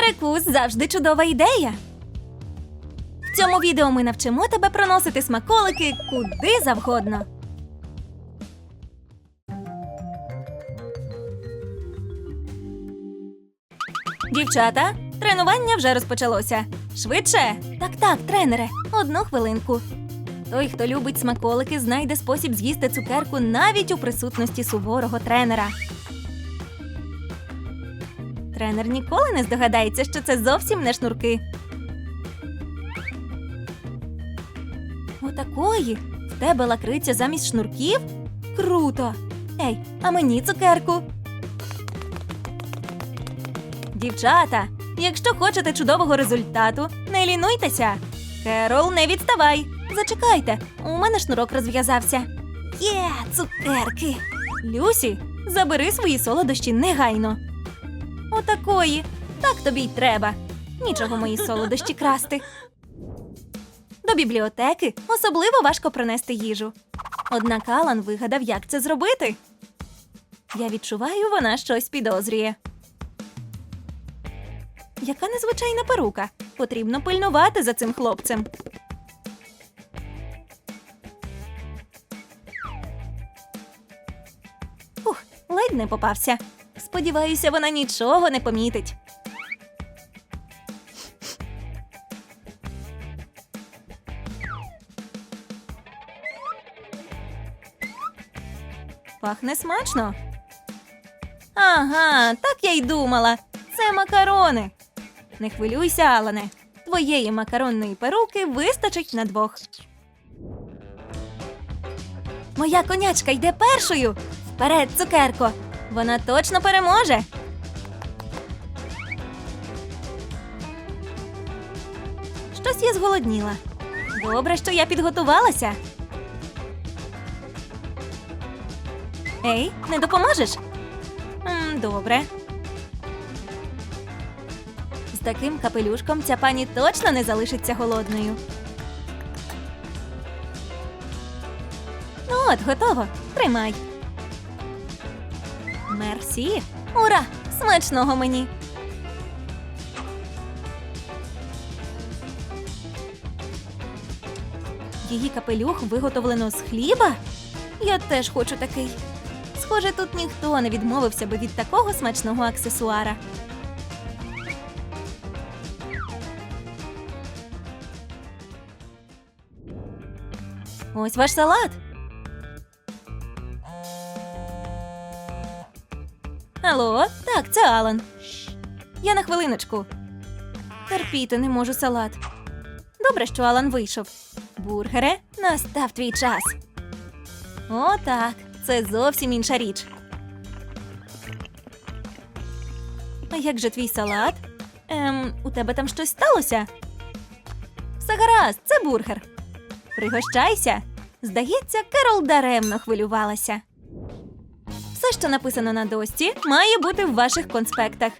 Перекус завжди чудова ідея. В цьому відео ми навчимо тебе проносити смаколики куди завгодно. Дівчата, тренування вже розпочалося. Швидше. Так, так, тренере, одну хвилинку. Той, хто любить смаколики, знайде спосіб з'їсти цукерку навіть у присутності суворого тренера. Тренер ніколи не здогадається, що це зовсім не шнурки. Отакої? В тебе лакриця замість шнурків? Круто! Ей, а мені цукерку. Дівчата, якщо хочете чудового результату, не лінуйтеся. Керол, не відставай. Зачекайте, у мене шнурок розв'язався. Є, цукерки. Люсі, забери свої солодощі негайно. Отакої. Так тобі й треба. Нічого мої солодощі красти. До бібліотеки особливо важко принести їжу. Однак Алан вигадав, як це зробити. Я відчуваю, вона щось підозрює. Яка незвичайна перука. Потрібно пильнувати за цим хлопцем. Ух, ледь не попався. Сподіваюся, вона нічого не помітить. Пахне смачно. Ага, так я й думала. Це макарони. Не хвилюйся, Алане. Твоєї макаронної перуки вистачить на двох. Моя конячка йде першою. Вперед, цукерко. Вона точно переможе. Щось я зголодніла. Добре, що я підготувалася. Ей, не допоможеш? М, добре. З таким капелюшком ця пані точно не залишиться голодною. Ну от, готово. Тримай. Мерсі. Ура! Смачного мені. Її капелюх виготовлено з хліба? Я теж хочу такий. Схоже, тут ніхто не відмовився би від такого смачного аксесуара. Ось ваш салат. Алло, так, це Алан. Я на хвилиночку. Терпіти не можу салат. Добре, що Алан вийшов. Бургере, настав твій час. О, так, це зовсім інша річ. А як же твій салат? Ем, у тебе там щось сталося? Все гаразд, це бургер. Пригощайся. Здається, Керол даремно хвилювалася. Що написано на дошці, має бути в ваших конспектах.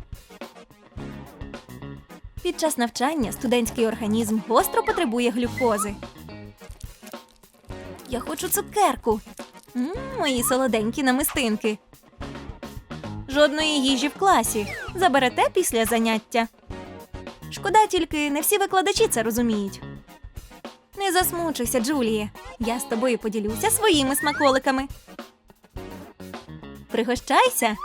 Під час навчання студентський організм гостро потребує глюкози. Я хочу цукерку. м мої солоденькі намистинки. Жодної їжі в класі. Заберете після заняття. Шкода тільки не всі викладачі це розуміють. Не засмучуйся, Джуліє. Я з тобою поділюся своїми смаколиками. Пригощайся.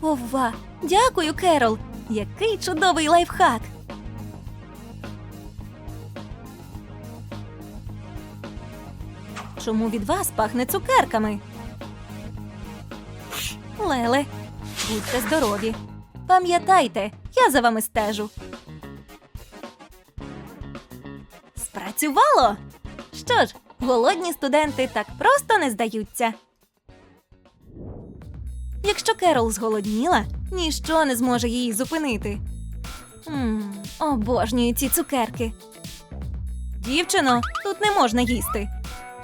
Ова! Дякую, Керол! Який чудовий лайфхак! Чому від вас пахне цукерками? Леле, будьте здорові. Пам'ятайте, я за вами стежу. Спрацювало! Що ж, голодні студенти так просто не здаються. Якщо Керол зголодніла, ніщо не зможе її зупинити. Мм, обожнюю ці цукерки. Дівчино, тут не можна їсти.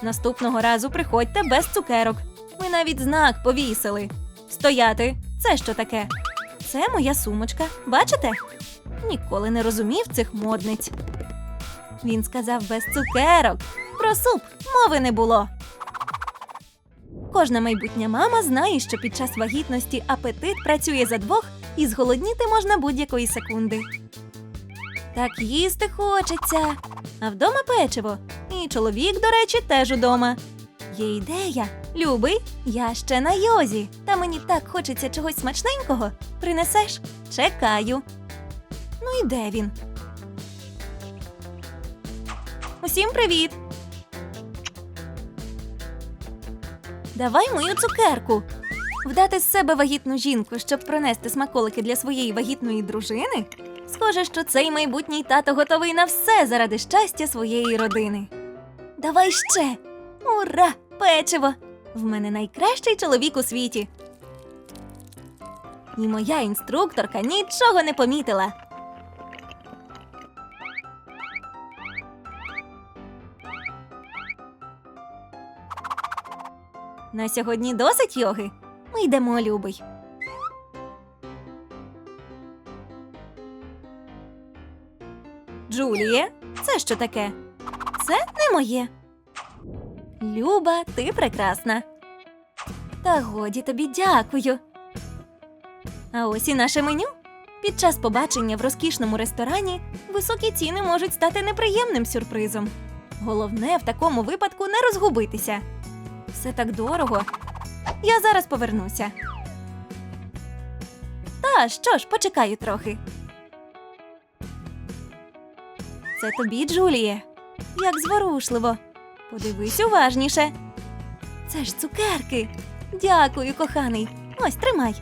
Наступного разу приходьте без цукерок. Ми навіть знак повісили. Стояти, це що таке? Це моя сумочка. Бачите? Ніколи не розумів цих модниць. Він сказав без цукерок. Про суп мови не було. Кожна майбутня мама знає, що під час вагітності апетит працює за двох і зголодніти можна будь-якої секунди. Так їсти хочеться. А вдома печиво. І чоловік, до речі, теж удома. Є ідея. Любий, я ще на йозі. Та мені так хочеться чогось смачненького. Принесеш? Чекаю. Ну і де він? Усім привіт! Давай мою цукерку. Вдати з себе вагітну жінку, щоб пронести смаколики для своєї вагітної дружини? Схоже, що цей майбутній тато готовий на все заради щастя своєї родини. Давай ще. Ура! Печиво! В мене найкращий чоловік у світі. І моя інструкторка нічого не помітила. На сьогодні досить йоги. Ми йдемо, любий. Джуліє, це що таке? Це не моє. Люба, ти прекрасна. Та годі тобі дякую. А ось і наше меню. Під час побачення в розкішному ресторані високі ціни можуть стати неприємним сюрпризом. Головне в такому випадку не розгубитися. Все так дорого. Я зараз повернуся. Та що ж, почекаю трохи. Це тобі, Джуліє. Як зворушливо. Подивись уважніше. Це ж цукерки. Дякую, коханий. Ось тримай.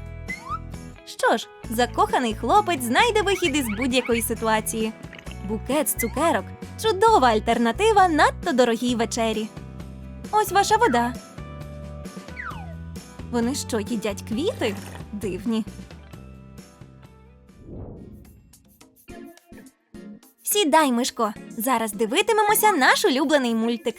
Що ж, закоханий хлопець знайде вихід із будь-якої ситуації. Букет з цукерок чудова альтернатива надто дорогій вечері. Ось ваша вода. Вони що, їдять квіти? Дивні. Сідай, Мишко. Зараз дивитимемося наш улюблений мультик.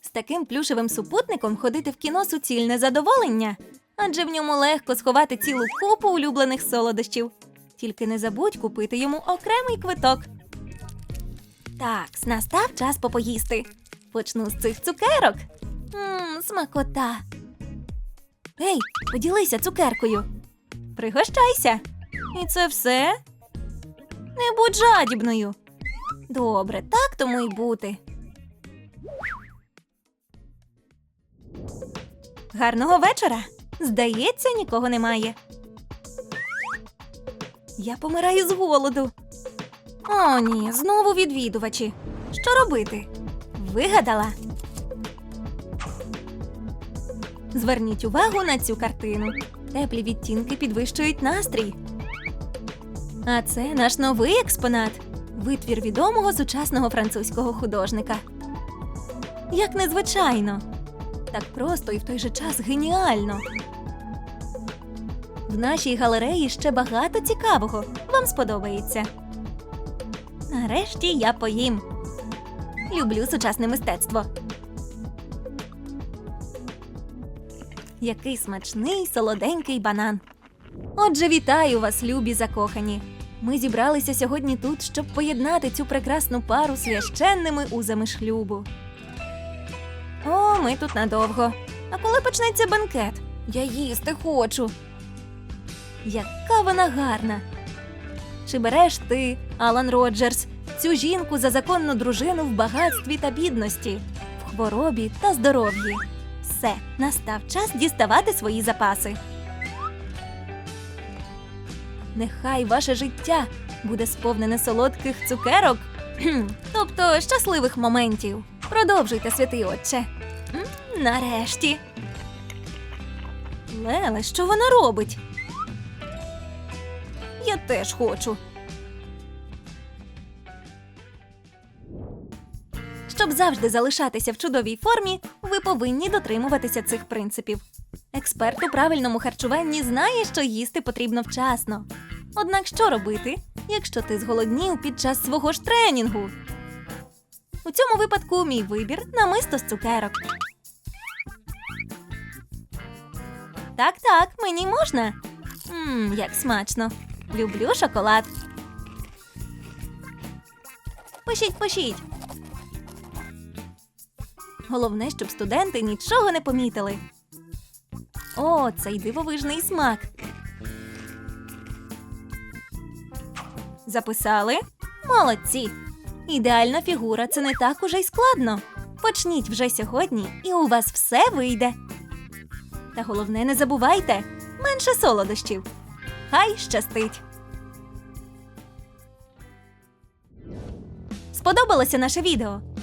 З таким плюшевим супутником ходити в кіно суцільне задоволення, адже в ньому легко сховати цілу купу улюблених солодощів. Тільки не забудь купити йому окремий квиток. Так, настав час попоїсти. Почну з цих цукерок. Мм, смакота. Ей, поділися цукеркою. Пригощайся. І це все? Не будь жадібною. Добре, так тому й бути. Гарного вечора. Здається, нікого немає. Я помираю з голоду. О, ні, знову відвідувачі. Що робити? Вигадала. Зверніть увагу на цю картину. Теплі відтінки підвищують настрій. А це наш новий експонат витвір відомого сучасного французького художника. Як незвичайно, так просто і в той же час геніально. В нашій галереї ще багато цікавого. Вам сподобається. Нарешті я поїм. Люблю сучасне мистецтво. Який смачний солоденький банан. Отже, вітаю вас, любі закохані. Ми зібралися сьогодні тут, щоб поєднати цю прекрасну пару священними узами шлюбу. О, ми тут надовго. А коли почнеться бенкет? Я їсти хочу. Яка вона гарна. Чи береш ти, Алан Роджерс, цю жінку за законну дружину в багатстві та бідності, в хворобі та здоров'ї? Все, настав час діставати свої запаси. Нехай ваше життя буде сповнене солодких цукерок, тобто щасливих моментів. Продовжуйте, святий отче. Нарешті. Леле, що вона робить? Я теж хочу. Щоб завжди залишатися в чудовій формі, ви повинні дотримуватися цих принципів. Експерт у правильному харчуванні знає, що їсти потрібно вчасно. Однак що робити, якщо ти зголоднів під час свого ж тренінгу? У цьому випадку мій вибір намисто з цукерок. Так, так, мені можна. Мм, як смачно. Люблю шоколад. Пишіть, пишіть. Головне, щоб студенти нічого не помітили. О, цей дивовижний смак. Записали? Молодці! Ідеальна фігура це не так уже й складно. Почніть вже сьогодні, і у вас все вийде. Та головне, не забувайте менше солодощів. Хай щастить! Сподобалося наше відео?